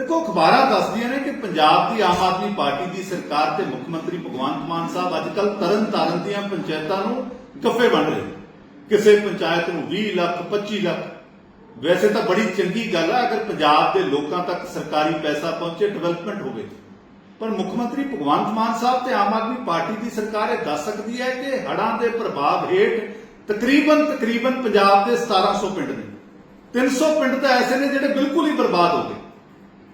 ਦੇਖੋ, ਅਖਬਾਰਾਂ ਦੱਸਦੀਆਂ ਨੇ ਕਿ ਪੰਜਾਬ ਦੀ ਆਮ ਆਦਮੀ ਪਾਰਟੀ ਦੀ ਸਰਕਾਰ ਤੇ ਮੁੱਖ ਮੰਤਰੀ ਭਗਵੰਤ ਮਾਨ ਸਾਹਿਬ ਅੱਜਕੱਲ ਤਰਨ ਤਾਰਨ ਦੀਆਂ ਪੰਚਾਇਤਾਂ ਨੂੰ ਗੱਫੇ ਵੰਡ ਰਹੇ ਨੇ। ਕਿਸੇ ਪੰਚਾਇਤ ਨੂੰ 20 ਲੱਖ 25 ਲੱਖ। ਵੈਸੇ ਤਾਂ ਬੜੀ ਚੰਗੀ ਗੱਲ ਆ, ਅਗਰ ਪੰਜਾਬ ਦੇ ਲੋਕਾਂ ਤੱਕ ਸਰਕਾਰੀ ਪੈਸਾ ਪਹੁੰਚੇ, ਡਿਵੈਲਪਮੈਂਟ ਹੋਵੇ ਪਰ ਮੁੱਖ ਮੰਤਰੀ ਭਗਵੰਤ ਮਾਨ ਸਾਹਿਬ ਤੇ ਆਮ ਆਦਮੀ ਪਾਰਟੀ ਦੀ ਸਰਕਾਰ ਇਹ ਦੱਸ ਸਕਦੀ ਹੈ ਕਿ ਹੜਾਂ ਦੇ ਪ੍ਰਭਾਵ ਹੇਠ ਤਕਰੀਬਨ ਤਕਰੀਬਨ ਪੰਜਾਬ ਦੇ 1700 ਪਿੰਡ ਨੇ। 300 ਪਿੰਡ ਤਾਂ ਐਸੇ ਨੇ ਜਿਹੜੇ ਬਿਲਕੁਲ ਹੀ ਬਰਬਾਦ ਹੋ ਗਏ।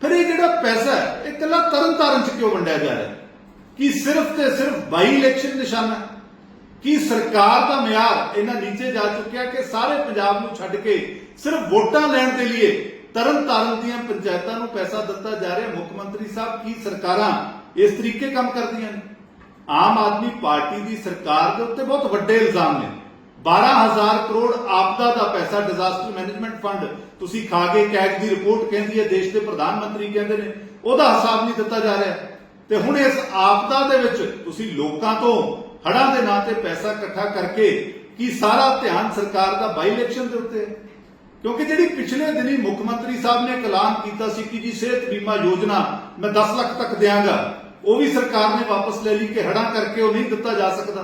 ਫਿਰ ਇਹ ਜਿਹੜਾ ਪੈਸਾ ਹੈ, ਇਹ ਇਕੱਲਾ ਤਰਨਤਾਰਨ ਚ ਕਿਉਂ ਵੰਡਿਆ ਜਾ ਰਿਹਾ? ਕਿ ਸਿਰਫ ਤੇ ਸਿਰਫ ਬਾਈ ਇਲੈਕਸ਼ਨ ਨਿਸ਼ਾਨਾ ਹੈ? ਕੀ ਸਰਕਾਰ ਦਾ ਮਿਆਰ ਇਹਨਾਂ ਨੀਚੇ ਜਾ ਚੁੱਕਿਆ ਕਿ ਸਾਰੇ ਪੰਜਾਬ ਨੂੰ ਛੱਡ ਕੇ ਸਿਰਫ ਵੋਟਾਂ ਲੈਣ ਦੇ ਲਈ ਤਰਨ ਤਾਰਨ ਦੀਆਂ ਪੰਚਾਇਤਾਂ ਨੂੰ ਪੈਸਾ ਦਿੱਤਾ ਜਾ ਰਿਹਾ? ਮੁੱਖ ਮੰਤਰੀ ਸਾਹਿਬ, ਕੀ ਸਰਕਾਰਾਂ ਇਸ ਤਰੀਕੇ ਕੰਮ ਕਰਦੀਆਂ ਨੇ? ਆਮ ਆਦਮੀ ਪਾਰਟੀ ਦੀ ਸਰਕਾਰ ਦੇ ਉੱਤੇ ਬਹੁਤ ਵੱਡੇ ਇਲਜ਼ਾਮ ਨੇ। 12000 ਕਰੋੜ ਆਪਦਾ ਦਾ ਪੈਸਾ ਡਿਜ਼ਾਸਟਰ ਮੈਨੇਜਮੈਂਟ ਫੰਡ ਤੁਸੀਂ ਖਾ ਕੇ ਕੈਗ ਦੀ ਰਿਪੋਰਟ ਕਹਿੰਦੀ ਹੈ, ਦੇਸ਼ ਦੇ ਪ੍ਰਧਾਨ ਮੰਤਰੀ ਕਹਿੰਦੇ ਨੇ, ਉਹਦਾ ਹਿਸਾਬ ਨਹੀਂ ਦਿੱਤਾ ਜਾ ਰਿਹਾ ਤੇ ਹੁਣ ਇਸ ਆਪਦਾ ਦੇ ਵਿੱਚ ਤੁਸੀਂ ਲੋਕਾਂ ਤੋਂ ਹੜਾਂ ਦੇ ਨਾਂ ਤੇ ਪੈਸਾ ਇਕੱਠਾ ਕਰਕੇ ਕੀ ਸਾਰਾ ਧਿਆਨ ਸਰਕਾਰ ਦਾ ਬਾਈ ਇਲੈਕਸ਼ਨ ਦੇ ਉੱਤੇ ਹੈ? ਕਿਉਂਕਿ ਜਿਹੜੀ ਪਿਛਲੇ ਦਿਨੀ ਮੁੱਖ ਮੰਤਰੀ ਸਾਹਿਬ ਨੇ ਐਲਾਨ ਕੀਤਾ ਸੀ ਕਿ ਜੀ ਸਿਹਤ ਬੀਮਾ ਯੋਜਨਾ ਮੈਂ 10 ਲੱਖ ਤੱਕ ਦਿਆਂਗਾ, ਉਹ ਵੀ ਸਰਕਾਰ ਨੇ ਵਾਪਸ ਲੈ ਲਈ ਕਿ ਹੜਾਂ ਕਰਕੇ ਉਹ ਨਹੀਂ ਦਿੱਤਾ ਜਾ ਸਕਦਾ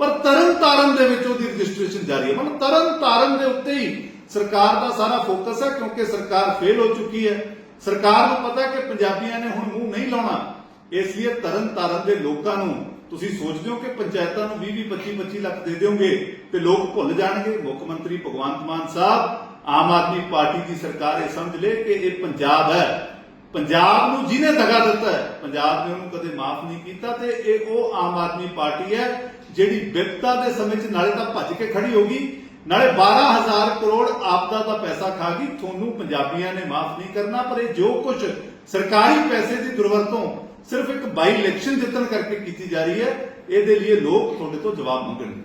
ਪਰ ਤਰਨ ਤਾਰਨ ਦੇ ਵਿੱਚ ਉਹਦੀ ਰਜਿਸਟ੍ਰੇਸ਼ਨ ਜਾਰੀ ਹੈ। ਮਤਲਬ ਤਰਨ ਤਾਰਨ ਦੇ ਉੱਤੇ ਹੀ ਸਰਕਾਰ ਦਾ ਸਾਰਾ ਫੋਕਸ ਹੈ ਕਿਉਂਕਿ ਸਰਕਾਰ ਫੇਲ ਹੋ ਚੁੱਕੀ ਹੈ। ਸਰਕਾਰ ਨੂੰ ਪਤਾ ਕਿ ਪੰਜਾਬੀਆਂ ਨੇ ਹੁਣ ਮੂੰਹ ਨਹੀਂ ਲਾਉਣਾ। ਇਸ ਲਈ ਤਰਨ ਤਾਰਨ ਦੇ ਲੋਕਾਂ ਨੂੰ ਤੁਸੀਂ ਸੋਚਦੇ ਹੋ ਕਿ ਪੰਚਾਇਤਾਂ ਨੂੰ 20 20 25 25 ਲੱਖ ਦੇ ਦਿਓਗੇ ਤੇ ਲੋਕ ਭੁੱਲ ਜਾਣਗੇ। ਮੁੱਖ ਮੰਤਰੀ ਭਗਵੰਤ ਮਾਨ ਸਾਹਿਬ, ਆਮ ਆਦਮੀ ਪਾਰਟੀ ਦੀ ਸਰਕਾਰ ਇਹ ਸਮਝ ਲੇ ਕਿ ਇਹ ਪੰਜਾਬ ਹੈ। ਪੰਜਾਬ ਨੂੰ ਜਿਹਨੇ ਦਗਾ ਦਿੱਤਾ ਹੈ, ਪੰਜਾਬ ਨੇ ਉਹਨੂੰ ਕਦੇ ਮਾਫ ਨਹੀਂ ਕੀਤਾ ਤੇ ਇਹ ਉਹ ਆਮ ਆਦਮੀ ਪਾਰਟੀ ਹੈ, ਜਿਹੜੀ ਵਿਪਤਾ ਦੇ ਸਮੇਂ 'ਚ ਨਾਲੇ ਤਾਂ ਭੱਜ ਕੇ ਖੜੀ ਹੋ ਗਈ, ਨਾਲੇ 12000 ਕਰੋੜ ਆਪਦਾ ਦਾ ਪੈਸਾ ਖਾ ਗਈ, ਤੁਹਾਨੂੰ ਪੰਜਾਬੀਆਂ ਨੇ ਮਾਫ ਨਹੀਂ ਕਰਨਾ, ਪਰ ਇਹ ਜੋ ਕੁਝ ਸਰਕਾਰੀ ਪੈਸੇ ਦੀ ਦੁਰਵਰਤੋਂ ਸਿਰਫ ਇੱਕ ਬਾਈ ਇਲੈਕਸ਼ਨ ਜਿੱਤਣ ਕਰਕੇ ਕੀਤੀ ਜਾ ਰਹੀ ਹੈ, ਇਹਦੇ ਲਈ ਲੋਕ ਤੁਹਾਡੇ ਤੋਂ ਜਵਾਬ ਮੰਗਣਗੇ।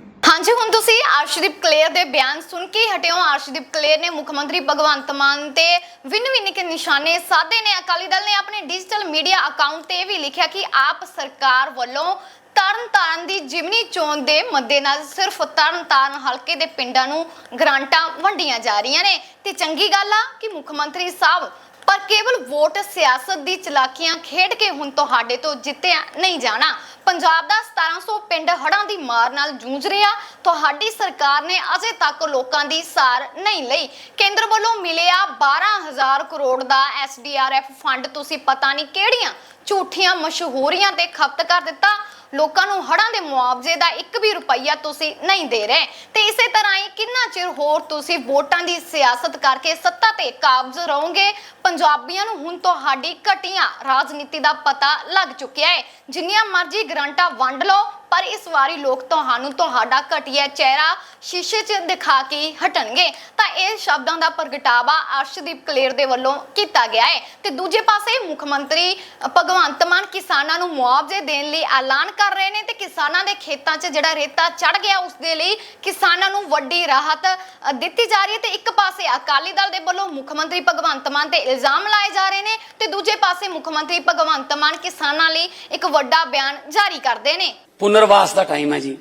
ਤੁਸੀਂ ਅਰਸ਼ਦੀਪ ਕਲੇਰ ਦੇ ਬਿਆਨ ਸੁਣ ਕੇ ਹਟਿਓ ਅਰਸ਼ਦੀਪ ਕਲੇਰ ਨੇ ਮੁੱਖ ਮੰਤਰੀ ਭਗਵੰਤ ਮਾਨ ਤੇ ਵਿਨ ਵਿਨ ਕੇ ਨਿਸ਼ਾਨੇ ਸਾਧੇ ਨੇ। ਅਕਾਲੀ ਦਲ ਨੇ ਆਪਣੇ ਡਿਜੀਟਲ ਮੀਡੀਆ ਅਕਾਊਂਟ ਤੇ ਵੀ ਲਿਖਿਆ ਕਿ ਆਪ ਸਰਕਾਰ ਵੱਲੋਂ ਤਰਨ ਤਾਰਨ ਦੀ ਜਿਮਨੀ ਚੋਣ ਦੇ ਮੱਦੇਨਜ਼ਰ ਸਿਰਫ ਤਰਨ ਤਾਰਨ ਹਲਕੇ ਦੇ ਪਿੰਡਾਂ ਨੂੰ ਗ੍ਰਾਂਟਾਂ ਵੰਡੀਆਂ ਜਾ ਰਹੀਆਂ ਨੇ। ਤੇ ਚੰਗੀ ਗੱਲ ਆ ਕਿ ਮੁੱਖ ਮੰਤਰੀ ਸਾਹਿਬ ਪਰ ਕੇਵਲ ਵੋਟ ਸਿਆਸਤ ਦੀ ਚਲਾਕੀਆਂ ਖੇਡ ਕੇ ਹੁਣ ਤੁਹਾਡੇ ਤੋਂ ਜਿੱਤਿਆ ਨਹੀਂ ਜਾਣਾ। ਪੰਜਾਬ ਦਾ 1700 ਪਿੰਡ ਹੜ੍ਹਾਂ ਦੀ ਮਾਰ ਨਾਲ ਜੂਝ ਰਿਹਾ। ਤੁਹਾਡੀ ਸਰਕਾਰ ਨੇ ਅਜੇ ਤੱਕ ਲੋਕਾਂ ਦੀ ਸਾਰ ਨਹੀਂ ਲਈ। ਕੇਂਦਰ ਵੱਲੋਂ ਮਿਲਿਆ 12000 ਕਰੋੜ ਦਾ ਐਸਡੀਆਰਐਫ ਫੰਡ। ਤੁਸੀਂ ਪਤਾ ਨਹੀਂ ਕਿਹੜੀਆਂ ਝੂਠੀਆਂ ਮਸ਼ਹੂਰੀਆਂ ਤੇ ਖਪਤ ਕਰ ਦਿੱਤਾ। ਲੋਕਾਂ ਨੂੰ ਹੜਾਂ ਦੇ ਮੁਆਵਜ਼ੇ ਦਾ ਇੱਕ ਵੀ ਰੁਪਈਆ ਤੁਸੀਂ ਨਹੀਂ ਦੇ ਰਹੇ। ਤੇ ਇਸੇ ਤਰ੍ਹਾਂ ਹੀ ਕਿੰਨਾ ਚਿਰ ਹੋਰ ਤੁਸੀਂ ਵੋਟਾਂ ਦੀ ਸਿਆਸਤ ਕਰਕੇ ਸੱਤਾ ਤੇ ਕਾਬਜ਼ ਰਹੋਗੇ? ਪੰਜਾਬੀਆਂ ਨੂੰ ਹੁਣ ਤੁਹਾਡੀ ਘਟੀਆਂ ਰਾਜਨੀਤੀ ਦਾ ਪਤਾ ਲੱਗ ਚੁੱਕਿਆ ਹੈ। ਜਿੰਨੀਆਂ ਮਰਜ਼ੀ ਗਰੰਟਾਂ ਵੰਡ ਲਓ ਪਰ ਇਸ ਵਾਰੀ ਲੋਕ ਤੁਹਾਨੂੰ ਤੁਹਾਡਾ ਘਟੀਆ ਚਿਹਰਾ ਸ਼ੀਸ਼ੇ 'ਚ ਦਿਖਾ ਕੇ ਹਟਣਗੇ। ਤਾਂ ਇਹ ਸ਼ਬਦਾਂ ਦਾ ਪ੍ਰਗਟਾਵਾ ਅਰਸ਼ਦੀਪ ਕਲੇਰ ਦੇ ਵੱਲੋਂ ਕੀਤਾ ਗਿਆ ਹੈ। ਤੇ ਦੂਜੇ ਪਾਸੇ ਮੁੱਖ ਮੰਤਰੀ ਭਗਵੰਤ ਮਾਨ ਕਿਸਾਨਾਂ ਨੂੰ ਮੁਆਵਜ਼ੇ ਦੇਣ ਲਈ ਐਲਾਨ ਕਰ ਰਹੇ ਨੇ ਤੇ ਕਿਸਾਨਾਂ ਦੇ ਖੇਤਾਂ 'ਚ ਜਿਹੜਾ ਰੇਤਾ ਚੜ ਗਿਆ, ਉਸ ਦੇ ਲਈ ਕਿਸਾਨਾਂ ਨੂੰ ਵੱਡੀ ਰਾਹਤ ਦਿੱਤੀ ਜਾ ਰਹੀ ਹੈ। ਤੇ ਇੱਕ ਪਾਸੇ ਅਕਾਲੀ ਦਲ ਦੇ ਵੱਲੋਂ ਮੁੱਖ ਮੰਤਰੀ ਭਗਵੰਤ ਮਾਨ ਤੇ ਇਲਜ਼ਾਮ ਲਾਏ ਜਾ ਰਹੇ ਨੇ ਤੇ ਦੂਜੇ ਪਾਸੇ ਮੁੱਖ ਮੰਤਰੀ ਭਗਵੰਤ ਮਾਨ ਕਿਸਾਨਾਂ ਲਈ ਇੱਕ ਵੱਡਾ ਬਿਆਨ ਜਾਰੀ ਕਰਦੇ ਨੇ। ਪੁਨਰਵਾਸ ਦਾ ਟਾਈਮ ਹੈ ਜੀ।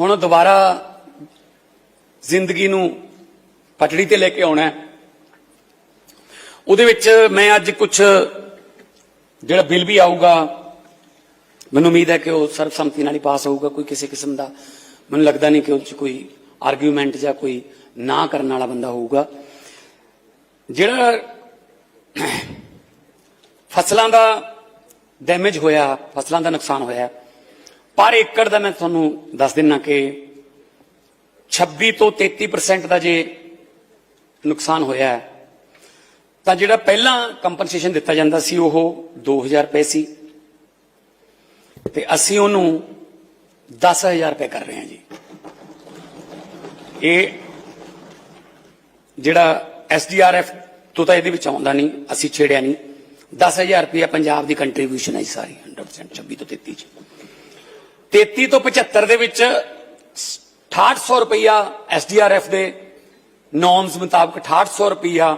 ਹੁਣ ਦੁਬਾਰਾ ਜ਼ਿੰਦਗੀ ਨੂੰ ਪਟੜੀ ਤੇ ਲੈ ਕੇ ਆਉਣਾ ਉਹਦੇ ਵਿੱਚ ਮੈਂ ਅੱਜ ਕੁਝ ਜਿਹੜਾ ਬਿੱਲ ਵੀ ਆਊਗਾ, ਮੈਨੂੰ ਉਮੀਦ ਹੈ ਕਿ ਉਹ ਸਰਬਸੰਮਤੀ ਨਾਲ ਹੀ ਪਾਸ ਹੋਊਗਾ। ਕੋਈ ਕਿਸੇ ਕਿਸਮ ਦਾ ਮੈਨੂੰ ਲੱਗਦਾ ਨਹੀਂ ਕਿ ਉਹ 'ਚ ਕੋਈ ਆਰਗੂਮੈਂਟ ਜਾਂ ਕੋਈ ਨਾ ਕਰਨ ਵਾਲਾ ਬੰਦਾ ਹੋਊਗਾ। ਜਿਹੜਾ ਫਸਲਾਂ ਦਾ ਡੈਮੇਜ ਹੋਇਆ, ਫਸਲਾਂ ਦਾ ਨੁਕਸਾਨ ਹੋਇਆ ਪਰ ਏਕੜ ਦਾ ਮੈਂ ਤੁਹਾਨੂੰ ਦੱਸ ਦਿੰਨਾ ਕਿ 26 ਤੋਂ 33% ਦਾ ਜੇ ਨੁਕਸਾਨ ਹੋਇਆ ਹੈ, ਤਾਂ ਜਿਹੜਾ ਪਹਿਲਾਂ ਕੰਪਨਸੇਸ਼ਨ ਦਿੱਤਾ ਜਾਂਦਾ ਸੀ, ਉਹ 2000 ਰੁਪਏ ਸੀ। ਤੇ ਅਸੀਂ ਉਹਨੂੰ 10000 ਰੁਪਏ ਕਰ ਰਹੇ ਹਾਂ ਜੀ। ਇਹ ਜਿਹੜਾ ਐਸਡੀਆਰਐਫ ਤੋਂ ਤਾਂ ਇਹਦੇ ਵਿੱਚ ਆਉਂਦਾ ਨਹੀਂ, ਅਸੀਂ ਛੇੜਿਆ ਨਹੀਂ। 10000 ਰੁਪਏ ਪੰਜਾਬ ਦੀ ਕੰਟਰੀਬਿਊਸ਼ਨ ਹੈ ਜੀ ਸਾਰੀ 100% 26 ਤੋਂ 33 ਚ। 33 ਤੋਂ 75 ਦੇ ਵਿੱਚ 6800 ਰੁਪਇਆ ਐਸਡੀਆਰਐਫ ਦੇ ਨੋਰਮਸ ਮੁਤਾਬਕ 6800 ਰੁਪਇਆ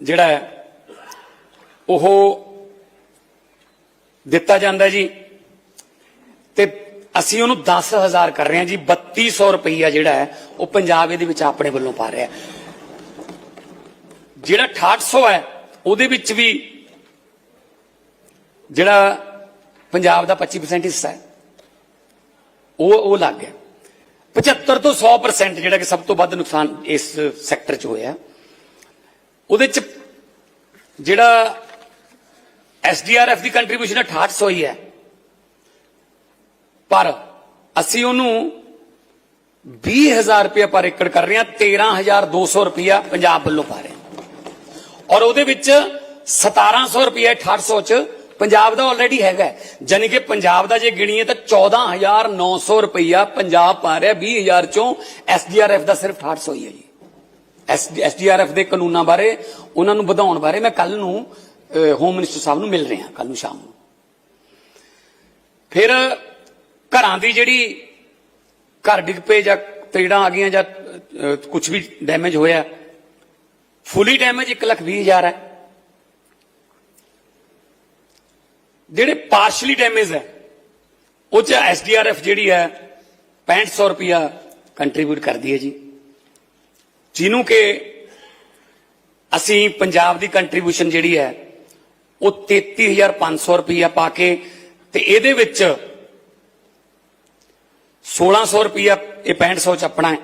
ਜਿਹੜਾ ਉਹ ਦਿੱਤਾ ਜਾਂਦਾ ਜੀ। ਤੇ ਅਸੀਂ ਉਹਨੂੰ 10000 ਕਰ ਰਹੇ ਹਾਂ ਜੀ 3200 ਰੁਪਇਆ ਜਿਹੜਾ ਹੈ, ਉਹ ਪੰਜਾਬ ਇਹਦੇ ਵਿੱਚ ਆਪਣੇ ਵੱਲੋਂ ਪਾ ਰਿਹਾ ਹੈ। ਜਿਹੜਾ 6800 ਹੈ, ਉਹਦੇ ਵਿੱਚ ਵੀ ਜਿਹੜਾ ਪੰਜਾਬ ਦਾ 25% ਹਿੱਸਾ ਹੈ। ਉਹ ਉਹ ਲੱਗ ਗਿਆ। 75 ਤੋਂ 100% ਜਿਹੜਾ ਕਿ ਸਭ ਤੋਂ ਵੱਧ ਨੁਕਸਾਨ ਇਸ ਸੈਕਟਰ 'ਚ ਹੋਇਆ। ਉਹਦੇ 'ਚ ਜਿਹੜਾ ਐਸਡੀਆਰਐਫ ਦੀ ਕੰਟਰੀਬਿਊਸ਼ਨ 6800 ਹੀ ਹੈ। ਪਰ ਅਸੀਂ ਉਹਨੂੰ 20000 ਰੁਪਏ ਪਰ ਏਕੜ ਕਰ ਰਹੇ ਹਾਂ 13200 ਰੁਪਇਆ ਪੰਜਾਬ ਵੱਲੋਂ ਪਾ ਰਹੇ ਹਾਂ। ਔਰ ਉਹਦੇ ਵਿੱਚ 1700 ਰੁਪਏ 6800 ਚ ਪੰਜਾਬ ਦਾ ਆਲਰੇਡੀ ਹੈਗਾ ਜਾਨੀ ਕਿ ਪੰਜਾਬ ਦਾ ਜੇ ਗਿਣੀਏ ਤਾਂ 14900 ਰੁਪਇਆ ਪੰਜਾਬ ਪਾ ਰਿਹਾ 20000 ਚੋਂ ਐਸਡੀਆਰਐਫ ਦਾ ਸਿਰਫ 6800 ਹੀ ਹੈ ਜੀ। ਐਸਡੀਆਰਐਫ ਦੇ ਕਾਨੂੰਨਾਂ ਬਾਰੇ, ਉਹਨਾਂ ਨੂੰ ਵਧਾਉਣ ਬਾਰੇ ਮੈਂ ਕੱਲ ਨੂੰ ਹੋਮ ਮਿਨਿਸਟਰ ਸਾਹਿਬ ਨੂੰ ਮਿਲ ਰਿਹਾ ਕੱਲ ਨੂੰ ਸ਼ਾਮ ਨੂੰ। ਫਿਰ ਘਰਾਂ ਦੀ ਜਿਹੜੀ ਘਰ ਡਿੱਗ ਪਏ ਜਾਂ ਤੇੜਾਂ ਆ ਗਈਆਂ ਜਾਂ ਕੁਝ ਵੀ ਡੈਮੇਜ ਹੋਇਆ ਫੁੱਲੀ ਡੈਮੇਜ 1 ਲੱਖ ਵੀਹ ਹਜ਼ਾਰ ਹੈ। ਜਿਹੜੇ ਪਾਰਸ਼ਲੀ ਡੈਮੇਜ ਹੈ, ਉਹ ਚ ਐਸਡੀਆਰਐਫ ਜਿਹੜੀ ਹੈ 6500 ਰੁਪਿਆ ਕੰਟਰੀਬਿਊਟ ਕਰਦੀ ਹੈ ਜੀ। ਜਿਹਨੂੰ ਕਿ ਅਸੀਂ ਪੰਜਾਬ ਦੀ ਕੰਟਰੀਬਿਊਸ਼ਨ ਜਿਹੜੀ ਹੈ, ਉਹ 33500 ਰੁਪਿਆ ਪਾ ਕੇ ਤੇ ਇਹਦੇ ਵਿੱਚ 1600 ਰੁਪਿਆ ਇਹ 6500 ਚ ਆਪਣਾ ਹੈ।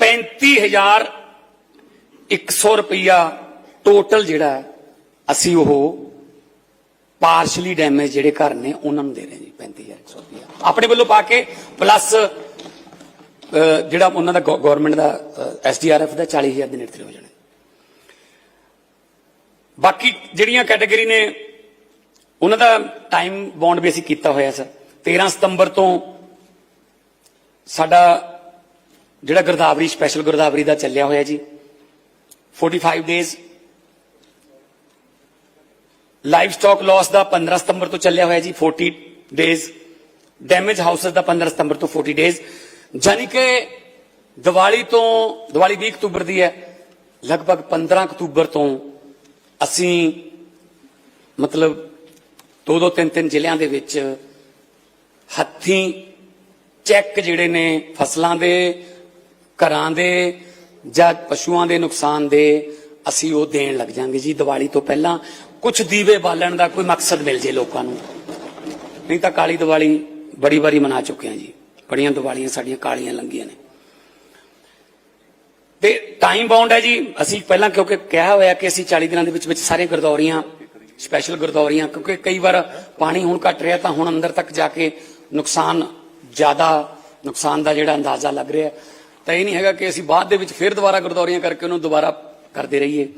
35100 ਰੁਪਿਆ ਟੋਟਲ ਜਿਹੜਾ ਅਸੀਂ ਉਹ ਪਾਰਸ਼ਲੀ ਡੈਮੇਜ ਜਿਹੜੇ ਘਰ ਨੇ, ਉਹਨਾਂ ਨੂੰ ਦੇ ਰਹੇ ਜੀ 35100 ਰੁਪਿਆ ਆਪਣੇ ਵੱਲੋਂ ਪਾ ਕੇ ਪਲੱਸ ਜਿਹੜਾ ਉਹਨਾਂ ਦਾ ਗਵਰਨਮੈਂਟ ਦਾ ਐਸਡੀਆਰਐਫ ਦਾ 40000 ਦੇ ਨੇੜੇ ਹੋ ਜਾਣਾ। ਬਾਕੀ ਜਿਹੜੀਆਂ ਕੈਟਾਗਰੀ ਨੇ, ਉਹਨਾਂ ਦਾ ਟਾਈਮ ਬੌਂਡ ਵੀ ਅਸੀਂ ਕੀਤਾ ਹੋਇਆ ਸਰ 13 ਸਤੰਬਰ ਤੋਂ ਸਾਡਾ ਜਿਹੜਾ ਗਰਦਾਵਰੀ ਸਪੈਸ਼ਲ ਗਰਦਾਵਰੀ ਦਾ ਚੱਲਿਆ ਹੋਇਆ ਜੀ। 45 ਡੇਜ਼ ਲਾਈਵ ਸਟਾਕ ਲਾਸ ਦਾ 15 ਸਤੰਬਰ ਤੋਂ ਚੱਲਿਆ ਹੋਇਆ ਜੀ 40 ਡੇਜ਼ ਡੈਮੇਜ ਹਾਊਸਸ ਦਾ 15 ਸਤੰਬਰ ਤੋਂ 40 ਡੇਜ਼ ਜਾਨੀ ਕਿ ਦੀਵਾਲੀ ਤੋਂ, ਦੀਵਾਲੀ 20 ਅਕਤੂਬਰ ਦੀ ਹੈ। ਲਗਭਗ 15 ਅਕਤੂਬਰ ਤੋਂ ਅਸੀਂ ਮਤਲਬ ਦੋ ਦੋ ਤਿੰਨ ਤਿੰਨ ਜ਼ਿਲ੍ਹਿਆਂ ਦੇ ਵਿੱਚ ਹੱਥੀਂ ਚੈੱਕ ਜਿਹੜੇ ਨੇ ਫਸਲਾਂ ਦੇ, ਘਰਾਂ ਦੇ ਜਾਂ ਪਸ਼ੂਆਂ ਦੇ ਨੁਕਸਾਨ ਦੇ ਅਸੀਂ ਉਹ ਦੇਣ ਲੱਗ ਜਾਾਂਗੇ ਜੀ ਦੀਵਾਲੀ ਤੋਂ ਪਹਿਲਾਂ। ਕੁਝ ਦੀਵੇ ਬਾਲਣ ਦਾ ਕੋਈ ਮਕਸਦ ਮਿਲ ਜੇ ਲੋਕਾਂ ਨੂੰ। ਨਹੀਂ ਤਾਂ ਕਾਲੀ ਦੀਵਾਲੀ ਬੜੀ ਵਾਰੀ ਮਨਾ ਚੁੱਕੇ ਹਾਂ ਜੀ। ਬੜੀਆਂ ਦੀਵਾਲੀਆਂ ਸਾਡੀਆਂ ਕਾਲੀਆਂ ਲੰਗੀਆਂ ਨੇ। ਤੇ ਟਾਈਮ ਬਾਉਂਡ ਹੈ ਜੀ। ਅਸੀਂ ਪਹਿਲਾਂ ਕਿਉਂਕਿ ਕਿਹਾ ਹੋਇਆ ਕਿ ਅਸੀਂ 40 ਦਿਨਾਂ ਦੇ ਵਿੱਚ ਵਿੱਚ ਸਾਰੇ ਗਰਦੌਰੀਆਂ ਸਪੈਸ਼ਲ ਗਰਦੌਰੀਆਂ, ਕਿਉਂਕਿ ਕਈ ਵਾਰ ਪਾਣੀ ਹੁਣ ਘਟ ਰਿਹਾ ਤਾਂ ਹੁਣ ਅੰਦਰ ਤੱਕ ਜਾ ਕੇ ਨੁਕਸਾਨ ਜ਼ਿਆਦਾ, ਨੁਕਸਾਨ ਦਾ ਜਿਹੜਾ ਅੰਦਾਜ਼ਾ ਲੱਗ ਰਿਹਾ। ਤਾਂ ਇਹ ਨਹੀਂ ਹੈਗਾ ਕਿ ਅਸੀਂ ਬਾਅਦ ਦੇ ਵਿੱਚ ਫਿਰ ਦੁਬਾਰਾ ਗਰਦੌਰੀਆਂ ਕਰਕੇ ਉਹਨੂੰ ਦੁਬਾਰਾ ਕਰਦੇ ਰਹੀਏ।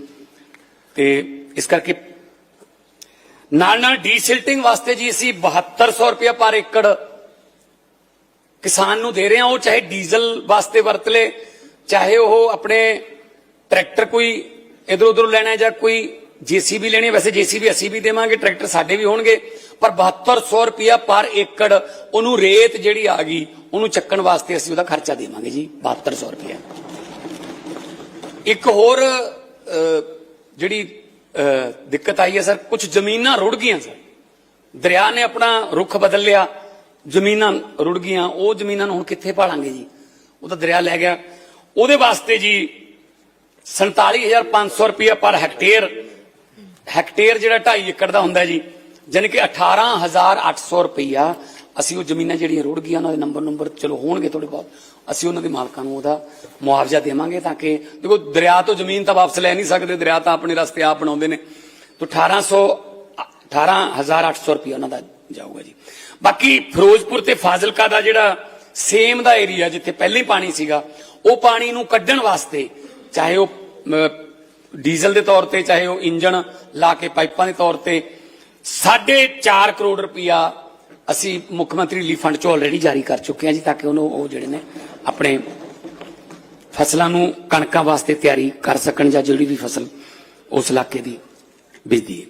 ਤੇ ਇਸ ਕਰਕੇ ਨਾਲ ਨਾਲ ਡੀਸਿਲਟਿੰਗ ਵਾਸਤੇ ਜੀ ਅਸੀਂ 7200 ਰੁਪਏ ਪਰ ਏਕੜ ਕਿਸਾਨ ਨੂੰ ਦੇ ਰਹੇ ਹਾਂ। ਉਹ ਚਾਹੇ ਡੀਜ਼ਲ ਵਾਸਤੇ ਵਰਤ ਲੇ, ਚਾਹੇ ਉਹ ਆਪਣੇ ਟਰੈਕਟਰ ਕੋਈ ਇਧਰ ਉਧਰ ਲੈਣਾ ਜਾਂ ਕੋਈ ਜੀਸੀਬੀ ਲੈਣੀ ਹੈ। ਵੈਸੇ ਜੀਸੀਬੀ ਅਸੀਂ ਵੀ ਦੇਵਾਂਗੇ, ਟਰੈਕਟਰ ਸਾਡੇ ਵੀ ਹੋਣਗੇ, ਪਰ 7200 ਰੁਪਿਆ ਪਰ ਏਕੜ ਉਹਨੂੰ ਰੇਤ ਜਿਹੜੀ ਆ ਗਈ, ਉਹਨੂੰ ਚੱਕਣ ਵਾਸਤੇ ਅਸੀਂ ਉਹਦਾ ਖਰਚਾ ਦੇਵਾਂਗੇ ਜੀ 7200 ਰੁਪਿਆ ਇੱਕ ਹੋਰ ਜਿਹੜੀ ਦਿੱਕਤ ਆਈ ਹੈ ਸਰ। ਕੁਝ ਜ਼ਮੀਨਾਂ ਰੁੜ ਗਈਆਂ ਸਰ। ਦਰਿਆ ਨੇ ਆਪਣਾ ਰੁਖ ਬਦਲ ਲਿਆ। ਜ਼ਮੀਨਾਂ ਰੁੜ ਗਈਆਂ। ਉਹ ਜ਼ਮੀਨਾਂ ਨੂੰ ਹੁਣ ਕਿੱਥੇ ਭਾਲਾਂਗੇ ਜੀ? ਉਹ ਤਾਂ ਦਰਿਆ ਲੈ ਗਿਆ। ਉਹਦੇ ਵਾਸਤੇ ਜੀ 47500 ਰੁਪਏ ਪਰ ਹੈਕਟੇਅਰ। ਹੈਕਟੇਅਰ ਜਿਹੜਾ 2.5 ਏਕੜ ਦਾ ਹੁੰਦਾ ਜੀ। ਜਾਣੀ ਕਿ 18800 ਰੁਪਈਆ ਅਸੀਂ ਉਹ ਜ਼ਮੀਨਾਂ ਜਿਹੜੀਆਂ ਰੁੜ ਗਈਆਂ, ਉਹਨਾਂ ਦੇ ਨੰਬਰ ਨੰਬਰ ਚਲੋ ਹੋਣਗੇ ਥੋੜੇ ਬਹੁਤ। ਅਸੀਂ ਉਹਨਾਂ ਦੇ ਮਾਲਕਾਂ ਨੂੰ ਉਹਦਾ ਮੁਆਵਜ਼ਾ ਦੇਵਾਂਗੇ ਤਾਂ ਕਿ, ਦੇਖੋ, ਦਰਿਆ ਤੋਂ ਜ਼ਮੀਨ ਤਾਂ ਵਾਪਸ ਲੈ ਨਹੀਂ ਸਕਦੇ, ਦਰਿਆ ਤਾਂ ਆਪਣੇ ਰਸਤੇ ਆਪ ਬਣਾਉਂਦੇ ਨੇ। ਤਾਂ 1800 18800 ਰੁਪਏ ਉਹਨਾਂ ਦਾ ਜਾਊਗਾ ਜੀ। ਬਾਕੀ ਫਿਰੋਜ਼ਪੁਰ ਤੇ ਫਾਜ਼ਿਲਕਾ ਦਾ ਜਿਹੜਾ ਸੇਮ ਦਾ ਏਰੀਆ ਜਿੱਥੇ ਪਹਿਲੇ ਪਾਣੀ ਸੀਗਾ, ਉਹ ਪਾਣੀ ਨੂੰ ਕੱਢਣ ਵਾਸਤੇ ਚਾਹੇ ਉਹ ਡੀਜ਼ਲ ਦੇ ਤੌਰ ਤੇ, ਚਾਹੇ ਉਹ ਇੰਜਣ ਲਾ ਕੇ ਪਾਈਪਾਂ ਦੇ ਤੌਰ ਤੇ 4.5 ਕਰੋੜ ਰੁਪਇਆ ਅਸੀਂ ਮੁੱਖ ਮੰਤਰੀ ਰਿਲੀਫ ਫੰਡ ਚੋਂ ਆਲਰੇਡੀ ਜਾਰੀ ਕਰ ਚੁੱਕੇ ਹਾਂ ਜੀ, ਤਾਂ ਕਿ ਉਹਨੂੰ ਉਹ ਜਿਹੜੇ ਨੇ ਆਪਣੇ ਫਸਲਾਂ ਨੂੰ ਕਣਕਾਂ ਵਾਸਤੇ ਤਿਆਰੀ ਕਰ ਸਕਣ ਜਾਂ ਜਿਹੜੀ ਵੀ ਫਸਲ ਉਸ ਇਲਾਕੇ ਦੀ ਬੀਜਦੀ ਹੈ।